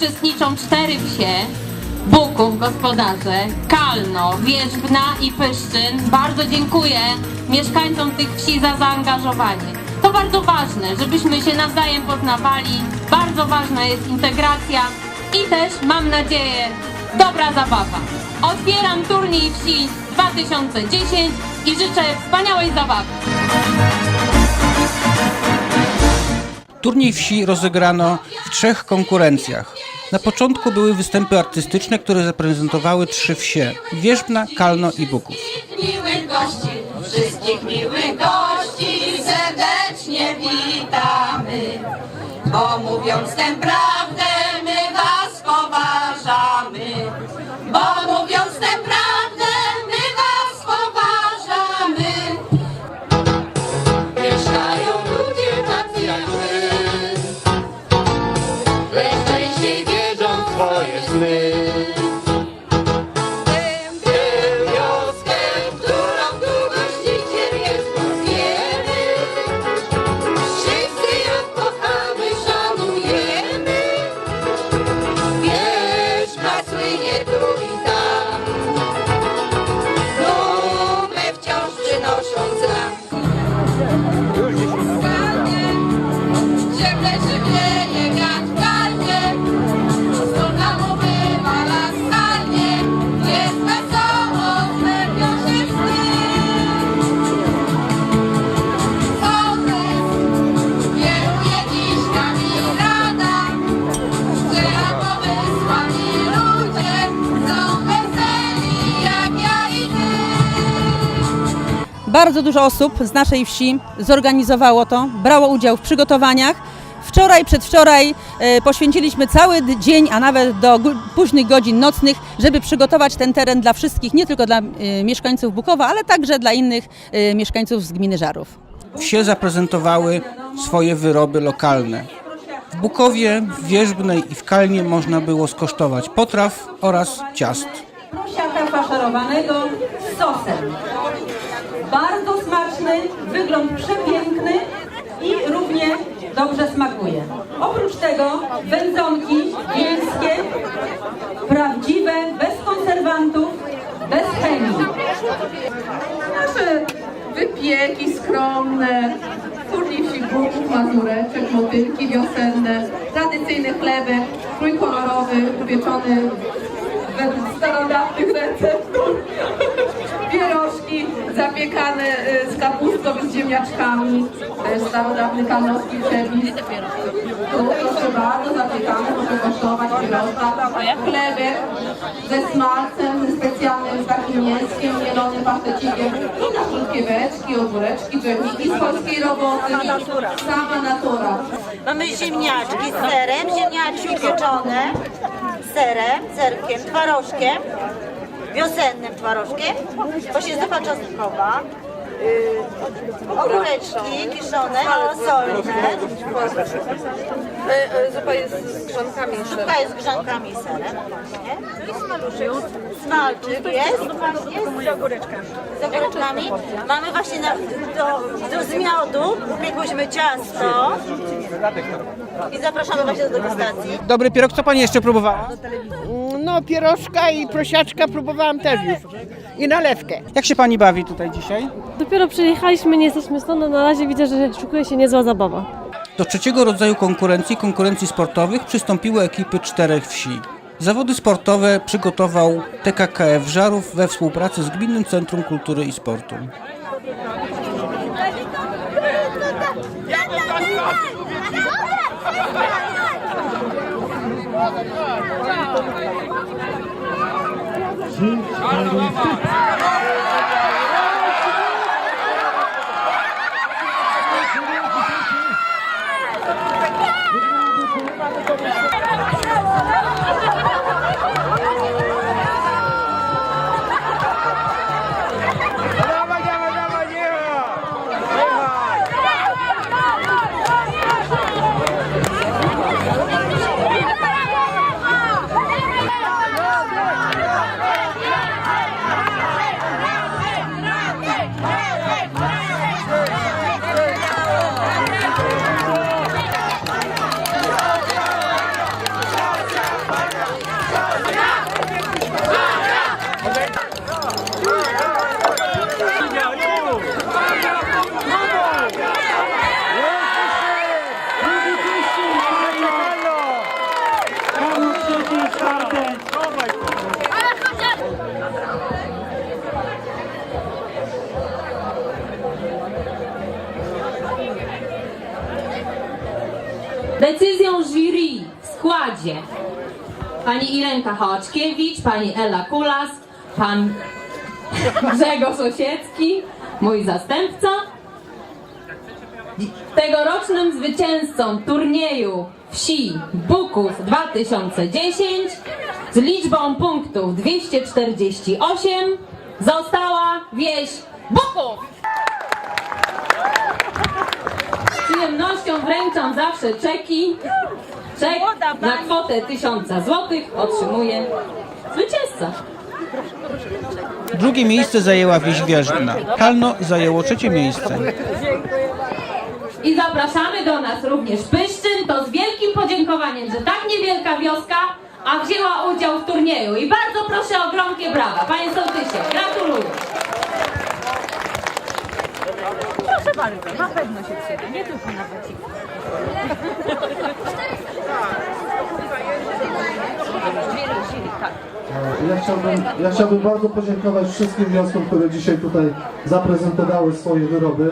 uczestniczą cztery wsie. Buków, gospodarze, Kalno, Wierzbna i Pyszczyn. Bardzo dziękuję mieszkańcom tych wsi za zaangażowanie. To bardzo ważne, żebyśmy się nawzajem poznawali. Bardzo ważna jest integracja i też, mam nadzieję, dobra zabawa. Otwieram turniej wsi 2010 i życzę wspaniałej zabawy. Turniej wsi rozegrano w trzech konkurencjach. Na początku były występy artystyczne, które zaprezentowały trzy wsie: Wierzbna, Kalno i Buków. miłych gości, wszystkich miłych gości serdecznie witamy. Bo mówiąc tę prawdę, Bardzo dużo osób z naszej wsi zorganizowało to, brało udział w przygotowaniach. Wczoraj, przedwczoraj e, poświęciliśmy cały dzień, a nawet do późnych godzin nocnych, żeby przygotować ten teren dla wszystkich, nie tylko dla e, mieszkańców Bukowa, ale także dla innych e, mieszkańców z gminy Żarów. Wsie zaprezentowały swoje wyroby lokalne. W Bukowie, w Wierzbnej i w Kalnie można było skosztować potraw oraz ciast. prosiaka faszerowanego z sosem. Wygląd przepiękny i równie dobrze smakuje. Oprócz tego wędzonki wiejskie, prawdziwe, bez konserwantów, bez chemii. nasze wypieki skromne, turniej wsi buków, mazureczek, motylki wiosenne, tradycyjny chlebek, trójkolorowy, upieczony według starodawnych receptur, zapiekane y, z kapustą i z ziemniaczkami, też starodawny kanowski przepis. Tu proszę bardzo, zapiekane, proszę kosztować pierożka, chlebek ze smalcem, ze specjalnym takim mięskiem, mielonym pasztecikiem i na szulkieweczki, ogóreczki, dżemiki z polskiej roboty. Sama natura. Mamy ziemniaczki z serem, ziemniaczki pieczone serem, serkiem, twarożkiem, wiosennym twarożkiem, właśnie zupa czosnkowa, yy, ogóreczki kiszone, malosolne, Zupa jest z grzonkami zupa jest z grzonkami i serem, właśnie. I smaluszek. Smalczyk jest, jest z ogóreczkami. Z ogóreczkami. Mamy właśnie na, do, do zmiodu, upiekłyśmy ciasto i zapraszamy właśnie do degustacji. Dobry pierog, co pani jeszcze próbowała? No, pierożka i prosiaczka próbowałam też już. I nalewkę. Jak się pani bawi tutaj dzisiaj? Dopiero przyjechaliśmy, nie jesteśmy stąd, na razie widzę, że szykuje się niezła zabawa. Do trzeciego rodzaju konkurencji, konkurencji sportowych, przystąpiły ekipy czterech wsi. Zawody sportowe przygotował TKKF Żarów we współpracy z Gminnym Centrum Kultury i Sportu. Two, five, and six. Pani Irenka Hołczkiewicz, pani Ela Kulas, pan Grzegorz Osiecki, mój zastępca. Tegorocznym zwycięzcą turnieju wsi Buków 2010 z liczbą punktów 248 została wieś Buków. Z przyjemnością wręczam zawsze czeki. Czek na kwotę 1000 zł otrzymuje zwycięzca. Drugie miejsce zajęła wieś Wierzbna. Kalno zajęło trzecie miejsce. I zapraszamy do nas również Pyszczyn, to z wielkim podziękowaniem, że tak niewielka wioska, a wzięła udział w turnieju. I bardzo proszę o gromkie brawa. Panie Sołtysie, gratuluję. Ja chciałbym, ja chciałbym bardzo podziękować wszystkim wioskom, które dzisiaj tutaj zaprezentowały swoje wyroby.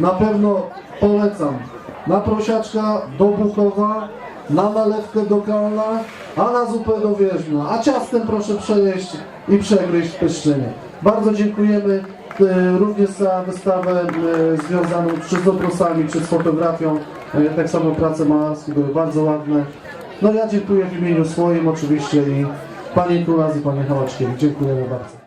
Na pewno polecam na prosiaczka do Bukowa, na nalewkę do Kalna, a na zupę do Wierzbna. A ciastem proszę przejeść i przegryźć w Pyszczynie. Bardzo dziękujemy również za wystawę e, związaną z obrosami, czy z fotografią. E, Tak samo prace malarskie były bardzo ładne. No ja dziękuję w imieniu swoim oczywiście i Pani Kulas i Pani Hałaczkiewicz. Dziękujemy bardzo.